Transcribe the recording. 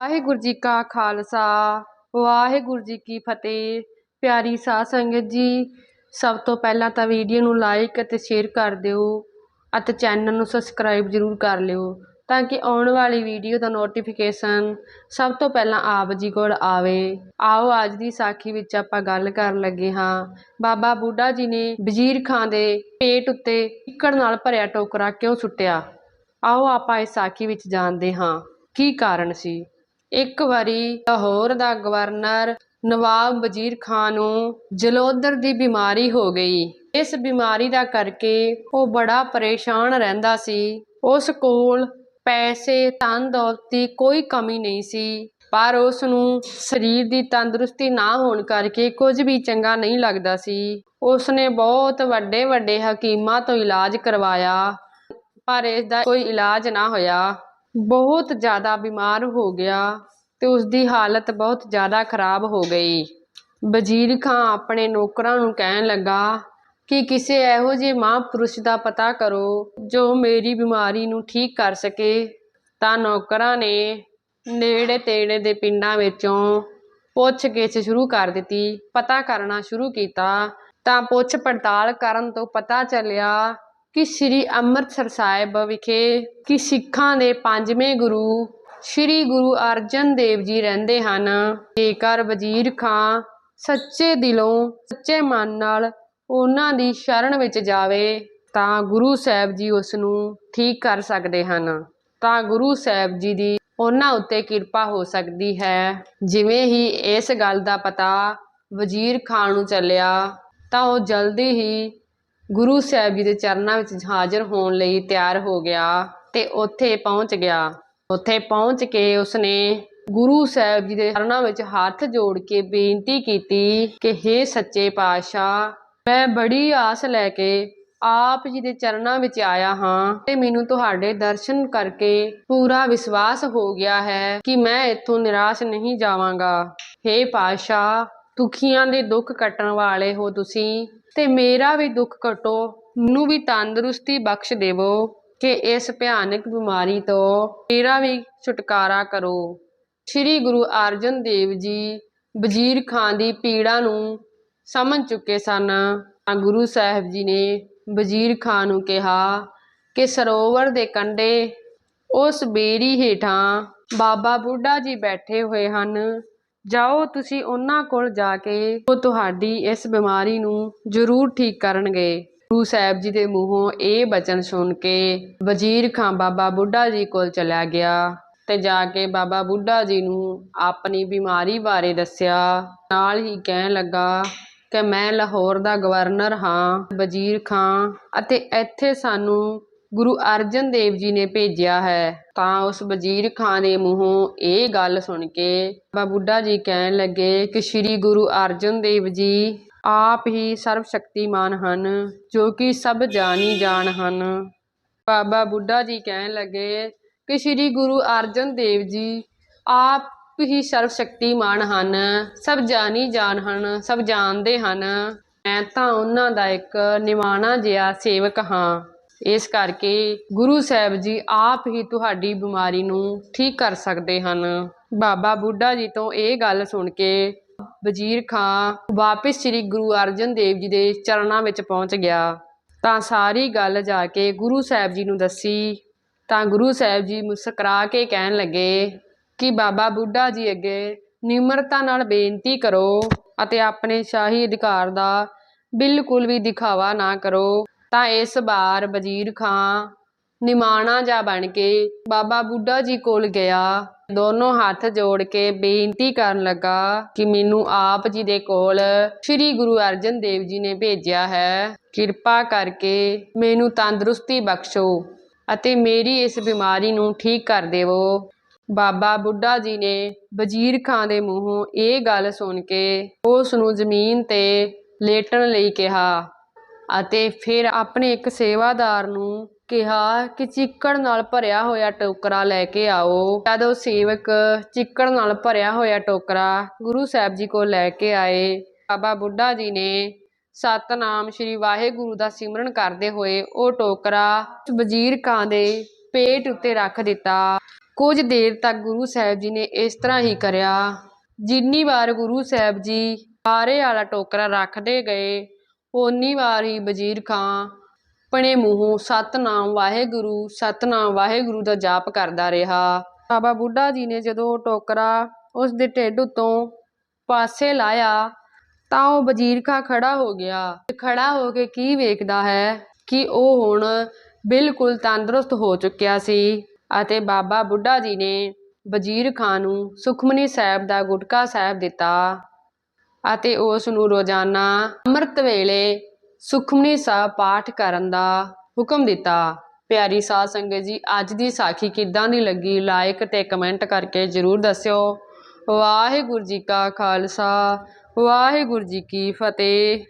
ਵਾਹਿਗੁਰੂ ਜੀ ਕਾ ਖਾਲਸਾ, ਵਾਹਿਗੁਰੂ ਜੀ ਕੀ ਫਤਿਹ। ਪਿਆਰੀ ਸਾਧ ਸੰਗਤ ਜੀ, ਸਭ ਤੋਂ ਪਹਿਲਾਂ ਤਾਂ ਵੀਡੀਓ ਨੂੰ ਲਾਈਕ ਅਤੇ ਸ਼ੇਅਰ ਕਰ ਦਿਓ ਅਤੇ ਚੈਨਲ ਨੂੰ ਸਬਸਕ੍ਰਾਈਬ ਜ਼ਰੂਰ ਕਰ ਲਿਓ ਤਾਂ ਕਿ ਆਉਣ ਵਾਲੀ ਵੀਡੀਓ ਦਾ ਨੋਟੀਫਿਕੇਸ਼ਨ ਸਭ ਤੋਂ ਪਹਿਲਾਂ ਆਪ ਜੀ ਕੋਲ ਆਵੇ। ਆਓ, ਅੱਜ ਦੀ ਸਾਖੀ ਵਿੱਚ ਆਪਾਂ ਗੱਲ ਕਰਨ ਲੱਗੇ ਹਾਂ। ਬਾਬਾ ਬੁੱਢਾ ਜੀ ਨੇ ਵਜ਼ੀਰ ਖਾਂ ਦੇ ਪੇਟ ਉੱਤੇ ਇੱਕੜ ਨਾਲ ਭਰਿਆ ਟੋਕਰਾ ਕਿਉਂ ਸੁੱਟਿਆ? ਆਓ, ਆਪਾਂ ਇਸ ਸਾਖੀ ਵਿੱਚ ਜਾਣਦੇ ਹਾਂ। ਕੀ ਕਾਰਨ ਸੀ? ਇੱਕ ਵਾਰੀ ਲਾਹੌਰ ਦਾ ਗਵਰਨਰ ਨਵਾਬ ਵਜ਼ੀਰ ਖਾਨ ਨੂੰ ਜਲੋਦਰ ਦੀ ਬਿਮਾਰੀ ਹੋ ਗਈ। ਇਸ ਬਿਮਾਰੀ ਦਾ ਕਰਕੇ ਉਹ ਬੜਾ ਪਰੇਸ਼ਾਨ ਰਹਿੰਦਾ ਸੀ। ਉਸ ਕੋਲ ਪੈਸੇ ਧਨ ਦੌਲਤ ਦੀ ਕੋਈ ਕਮੀ ਨਹੀਂ ਸੀ। ਪਰ ਉਸ ਨੂੰ ਸਰੀਰ ਦੀ ਤੰਦਰੁਸਤੀ ਨਾ ਹੋਣ ਕਰਕੇ ਕੁਝ ਵੀ ਚੰਗਾ ਨਹੀਂ ਲੱਗਦਾ ਸੀ। ਉਸ ਨੇ ਬਹੁਤ ਵੱਡੇ ਵੱਡੇ ਹਕੀਮਾਂ ਤੋਂ ਇਲਾਜ ਕਰਵਾਇਆ, ਪਰ ਇਸ ਦਾ ਕੋਈ ਇਲਾਜ ਨਾ ਹੋਇਆ। ਬਹੁਤ ਜ਼ਿਆਦਾ ਬਿਮਾਰ ਹੋ ਗਿਆ ਅਤੇ ਉਸਦੀ ਹਾਲਤ ਬਹੁਤ ਜ਼ਿਆਦਾ ਖਰਾਬ ਹੋ ਗਈ। ਵਜ਼ੀਰ ਖਾਂ ਆਪਣੇ ਨੌਕਰਾਂ ਨੂੰ ਕਹਿਣ ਲੱਗਾ ਕਿ ਕਿਸੇ ਇਹੋ ਜਿਹੇ ਮਹਾਂਪੁਰਸ਼ ਦਾ ਪਤਾ ਕਰੋ ਜੋ ਮੇਰੀ ਬਿਮਾਰੀ ਨੂੰ ਠੀਕ ਕਰ ਸਕੇ। ਤਾਂ ਨੌਕਰਾਂ ਨੇ ਨੇੜੇ ਤੇੜੇ ਦੇ ਪਿੰਡਾਂ ਵਿੱਚੋਂ ਪੁੱਛ ਗਿੱਛ ਸ਼ੁਰੂ ਕਰ ਦਿੱਤੀ, ਪਤਾ ਕਰਨਾ ਸ਼ੁਰੂ ਕੀਤਾ। ਤਾਂ ਪੁੱਛ ਪੜਤਾਲ ਕਰਨ ਤੋਂ ਪਤਾ ਚੱਲਿਆ ਕਿ ਸ੍ਰੀ ਅੰਮ੍ਰਿਤਸਰ ਸਾਹਿਬ ਵਿਖੇ ਕਿ ਸਿੱਖਾਂ ਦੇ ਪੰਜਵੇਂ ਗੁਰੂ ਸ੍ਰੀ ਗੁਰੂ ਅਰਜਨ ਦੇਵ ਜੀ ਰਹਿੰਦੇ ਹਨ। ਜੇਕਰ ਵਜ਼ੀਰ ਖਾਂ ਸੱਚੇ ਦਿਲੋਂ ਸੱਚੇ ਮਨ ਨਾਲ ਉਹਨਾਂ ਦੀ ਸ਼ਰਨ ਵਿੱਚ ਜਾਵੇ, ਤਾਂ ਗੁਰੂ ਸਾਹਿਬ ਜੀ ਉਸ ਨੂੰ ਠੀਕ ਕਰ ਸਕਦੇ ਹਨ। ਤਾਂ ਗੁਰੂ ਸਾਹਿਬ ਜੀ ਦੀ ਉਹਨਾਂ ਉੱਤੇ ਕਿਰਪਾ ਹੋ ਸਕਦੀ ਹੈ। ਜਿਵੇਂ ਹੀ ਇਸ ਗੱਲ ਦਾ ਪਤਾ ਵਜ਼ੀਰ ਖਾਨ ਨੂੰ ਚੱਲਿਆ, ਤਾਂ ਉਹ ਜਲਦੀ ਹੀ ਗੁਰੂ ਸਾਹਿਬ ਜੀ ਦੇ ਚਰਨਾਂ ਵਿੱਚ ਹਾਜ਼ਰ ਹੋਣ ਲਈ ਤਿਆਰ ਹੋ ਗਿਆ ਤੇ ਉੱਥੇ ਪਹੁੰਚ ਗਿਆ। ਉੱਥੇ ਪਹੁੰਚ ਕੇ ਉਸਨੇ ਗੁਰੂ ਸਾਹਿਬ ਜੀ ਦੇ ਚਰਨਾਂ ਵਿੱਚ ਹੱਥ ਜੋੜ ਕੇ ਬੇਨਤੀ ਕੀਤੀ ਕਿ हे ਸੱਚੇ ਪਾਤਸ਼ਾਹ, ਮੈਂ ਬੜੀ ਆਸ ਲੈ ਕੇ ਆਪ ਜੀ ਦੇ ਚਰਨਾਂ ਵਿੱਚ ਆਇਆ ਹਾਂ ਤੇ ਮੈਨੂੰ ਤੁਹਾਡੇ ਦਰਸ਼ਨ ਕਰਕੇ ਪੂਰਾ ਵਿਸ਼ਵਾਸ ਹੋ ਗਿਆ ਹੈ ਕਿ ਮੈਂ ਇੱਥੋਂ ਨਿਰਾਸ਼ ਨਹੀਂ ਜਾਵਾਂਗਾ। हे ਪਾਤਸ਼ਾਹ, ਦੁਖੀਆਂ ਦੇ ਦੁੱਖ ਕੱਟਣ ਵਾਲੇ ਹੋ ਤੁਸੀਂ। ਤੇ ਮੇਰਾ ਵੀ ਦੁੱਖ ਕਟੋ ਮੈਨੂੰ ਵੀ ਤੰਦਰੁਸਤੀ ਬਖਸ਼ ਦੇਵੋ, ਕਿ ਇਸ ਭਿਆਨਕ ਬਿਮਾਰੀ ਤੋਂ ਮੇਰਾ ਵੀ ਛੁਟਕਾਰਾ ਕਰੋ। ਸ੍ਰੀ ਗੁਰੂ ਅਰਜਨ ਦੇਵ ਜੀ ਵਜ਼ੀਰ ਖਾਨ ਦੀ ਪੀੜਾ ਨੂੰ ਸਮਝ ਚੁੱਕੇ ਸਨ। ਤਾਂ ਗੁਰੂ ਸਾਹਿਬ ਜੀ ਨੇ ਵਜ਼ੀਰ ਖਾਨ ਨੂੰ ਕਿਹਾ ਕਿ ਸਰੋਵਰ ਦੇ ਕੰਢੇ ਉਸ ਬੇਰੀ ਹੇਠਾਂ ਬਾਬਾ ਬੁੱਢਾ ਜੀ ਬੈਠੇ ਹੋਏ ਹਨ। ਜਾਓ, ਤੁਸੀਂ ਉਹਨਾਂ ਕੋਲ ਜਾ ਕੇ ਉਹ ਤੁਹਾਡੀ ਇਸ ਬਿਮਾਰੀ ਨੂੰ ਜ਼ਰੂਰ ਠੀਕ ਕਰਨਗੇ। ਗੁਰੂ ਸਾਹਿਬ ਜੀ ਦੇ ਮੂੰਹੋਂ ਇਹ ਬਚਨ ਸੁਣ ਕੇ ਵਜ਼ੀਰ ਖਾਂ ਬਾਬਾ ਬੁੱਢਾ ਜੀ ਕੋਲ ਚਲਾ ਗਿਆ ਤੇ ਜਾ ਕੇ ਬਾਬਾ ਬੁੱਢਾ ਜੀ ਨੂੰ ਆਪਣੀ ਬਿਮਾਰੀ ਬਾਰੇ ਦੱਸਿਆ। ਨਾਲ ਹੀ ਕਹਿਣ ਲੱਗਾ ਕਿ ਮੈਂ ਲਾਹੌਰ ਦਾ ਗਵਰਨਰ ਹਾਂ, ਵਜ਼ੀਰ ਖਾਂ, ਅਤੇ ਇੱਥੇ ਸਾਨੂੰ ਗੁਰੂ ਅਰਜਨ ਦੇਵ ਜੀ ਨੇ ਭੇਜਿਆ ਹੈ। ਤਾਂ ਉਸ ਵਜ਼ੀਰ ਖਾਂ ਦੇ ਮੂੰਹੋਂ ਇਹ ਗੱਲ ਸੁਣ ਕੇ ਬਾਬਾ ਬੁੱਢਾ ਜੀ ਕਹਿਣ ਲੱਗੇ ਕਿ ਸ੍ਰੀ ਗੁਰੂ ਅਰਜਨ ਦੇਵ ਜੀ ਆਪ ਹੀ ਸਰਵ ਸ਼ਕਤੀਮਾਨ ਹਨ, ਜੋ ਕਿ ਸਭ ਜਾਣੀ ਜਾਣ ਹਨ। ਬਾਬਾ ਬੁੱਢਾ ਜੀ ਕਹਿਣ ਲੱਗੇ ਕਿ ਸ੍ਰੀ ਗੁਰੂ ਅਰਜਨ ਦੇਵ ਜੀ ਆਪ ਹੀ ਸਰਵ ਸ਼ਕਤੀਮਾਨ ਹਨ, ਸਭ ਜਾਣੀ ਜਾਣ ਹਨ, ਸਭ ਜਾਣਦੇ ਹਨ। ਮੈਂ ਤਾਂ ਉਹਨਾਂ ਦਾ ਇੱਕ ਨਿਮਾਣਾ ਜਿਹਾ ਸੇਵਕ ਹਾਂ। ਇਸ ਕਰਕੇ ਗੁਰੂ ਸਾਹਿਬ ਜੀ ਆਪ ਹੀ ਤੁਹਾਡੀ ਬਿਮਾਰੀ ਨੂੰ ਠੀਕ ਕਰ ਸਕਦੇ ਹਨ। ਬਾਬਾ ਬੁੱਢਾ ਜੀ ਤੋਂ ਇਹ ਗੱਲ ਸੁਣ ਕੇ ਵਜ਼ੀਰ ਖਾਂ ਵਾਪਿਸ ਸ੍ਰੀ ਗੁਰੂ ਅਰਜਨ ਦੇਵ ਜੀ ਦੇ ਚਰਨਾਂ ਵਿੱਚ ਪਹੁੰਚ ਗਿਆ। ਤਾਂ ਸਾਰੀ ਗੱਲ ਜਾ ਕੇ ਗੁਰੂ ਸਾਹਿਬ ਜੀ ਨੂੰ ਦੱਸੀ। ਤਾਂ ਗੁਰੂ ਸਾਹਿਬ ਜੀ ਮੁਸਕਰਾ ਕੇ ਕਹਿਣ ਲੱਗੇ ਕਿ ਬਾਬਾ ਬੁੱਢਾ ਜੀ ਅੱਗੇ ਨਿਮਰਤਾ ਨਾਲ ਬੇਨਤੀ ਕਰੋ ਅਤੇ ਆਪਣੇ ਸ਼ਾਹੀ ਅਧਿਕਾਰ ਦਾ ਬਿਲਕੁਲ ਵੀ ਦਿਖਾਵਾ ਨਾ ਕਰੋ। ਤਾਂ ਇਸ ਵਾਰ ਵਜ਼ੀਰ ਖਾਂ ਨਿਮਾਣਾ ਜਾ ਬਣ ਕੇ ਬਾਬਾ ਬੁੱਢਾ ਜੀ ਕੋਲ ਗਿਆ। ਦੋਨੋਂ ਹੱਥ ਜੋੜ ਕੇ ਬੇਨਤੀ ਕਰਨ ਲੱਗਾ ਕਿ ਮੈਨੂੰ ਆਪ ਜੀ ਦੇ ਕੋਲ ਸ੍ਰੀ ਗੁਰੂ ਅਰਜਨ ਦੇਵ ਜੀ ਨੇ ਭੇਜਿਆ ਹੈ। ਕਿਰਪਾ ਕਰਕੇ ਮੈਨੂੰ ਤੰਦਰੁਸਤੀ ਬਖਸ਼ੋ ਅਤੇ ਮੇਰੀ ਇਸ ਬਿਮਾਰੀ ਨੂੰ ਠੀਕ ਕਰ ਦੇਵੋ। ਬਾਬਾ ਬੁੱਢਾ ਜੀ ਨੇ ਵਜ਼ੀਰ ਖਾਂ ਦੇ ਮੂੰਹੋਂ ਇਹ ਗੱਲ ਸੁਣ ਕੇ ਉਸ ਨੂੰ ਜ਼ਮੀਨ ਤੇ ਲੇਟਣ ਲਈ ਕਿਹਾ। ਅਤੇ ਫਿਰ ਆਪਣੇ ਇੱਕ ਸੇਵਾਦਾਰ ਨੂੰ ਕਿਹਾ ਕਿ ਚਿੱਕੜ ਨਾਲ ਭਰਿਆ ਹੋਇਆ ਟੋਕਰਾ ਲੈ ਕੇ ਆਓ। ਜਦ ਉਹ ਸੇਵਕ ਚਿੱਕੜ ਨਾਲ ਭਰਿਆ ਹੋਇਆ ਟੋਕਰਾ ਗੁਰੂ ਸਾਹਿਬ ਜੀ ਕੋਲ ਲੈ ਕੇ ਆਏ, ਬਾਬਾ ਬੁੱਢਾ ਜੀ ਨੇ ਸਤਨਾਮ ਸ੍ਰੀ ਵਾਹਿਗੁਰੂ ਦਾ ਸਿਮਰਨ ਕਰਦੇ ਹੋਏ ਉਹ ਟੋਕਰਾ ਵਜ਼ੀਰ ਖਾਂ ਦੇ ਪੇਟ ਉੱਤੇ ਰੱਖ ਦਿੱਤਾ। ਕੁਝ ਦੇਰ ਤੱਕ ਗੁਰੂ ਸਾਹਿਬ ਜੀ ਨੇ ਇਸ ਤਰ੍ਹਾਂ ਹੀ ਕਰਿਆ। ਜਿੰਨੀ ਵਾਰ ਗੁਰੂ ਸਾਹਿਬ ਜੀ ਆਰੇ ਵਾਲਾ ਟੋਕਰਾ ਰੱਖਦੇ ਗਏ ਓਨੀ ਵਾਰ ਹੀ ਵਜ਼ੀਰ ਖਾਂ ਆਪਣੇ ਮੂੰਹੋਂ, ਸਤਨਾਮ ਵਾਹਿਗੁਰੂ ਸਤਨਾਮ ਵਾਹਿਗੁਰੂ ਦਾ ਜਾਪ ਕਰਦਾ ਰਿਹਾ। ਬਾਬਾ ਬੁੱਢਾ ਜੀ ਨੇ ਜਦੋਂ ਉਹ ਟੋਕਰਾ ਉਸ ਦੇ ਢਿੱਡ ਉੱਤੋਂ ਪਾਸੇ ਲਾਇਆ ਤਾਂ ਉਹ ਵਜ਼ੀਰ ਖਾਂ ਖੜਾ ਹੋ ਗਿਆ। ਖੜਾ ਹੋ ਕੇ ਕੀ ਵੇਖਦਾ ਹੈ ਕਿ ਉਹ ਹੁਣ ਬਿਲਕੁਲ ਤੰਦਰੁਸਤ ਹੋ ਚੁੱਕਿਆ ਸੀ ਅਤੇ ਬਾਬਾ ਬੁੱਢਾ ਜੀ ਨੇ ਵਜ਼ੀਰ ਖਾਂ ਨੂੰ ਸੁਖਮਨੀ ਸਾਹਿਬ ਦਾ ਗੁਟਕਾ ਸਾਹਿਬ ਦਿੱਤਾ। ਅਤੇ ਉਸ ਨੂੰ ਰੋਜ਼ਾਨਾ ਅੰਮ੍ਰਿਤ ਵੇਲੇ ਸੁਖਮਨੀ ਸਾਹਿਬ ਪਾਠ ਕਰਨ ਦਾ ਹੁਕਮ ਦਿੱਤਾ। ਪਿਆਰੀ ਸਾਧ ਸੰਗਤ ਜੀ, ਅੱਜ ਦੀ ਸਾਖੀ ਕਿੱਦਾਂ ਦੀ ਲੱਗੀ? ਲਾਈਕ ਤੇ ਕਮੈਂਟ ਕਰਕੇ ਜਰੂਰ ਦੱਸਿਓ। ਵਾਹਿਗੁਰੂ ਜੀ ਕਾ ਖਾਲਸਾ, ਵਾਹਿਗੁਰੂ ਜੀ ਕੀ ਫਤਿਹ।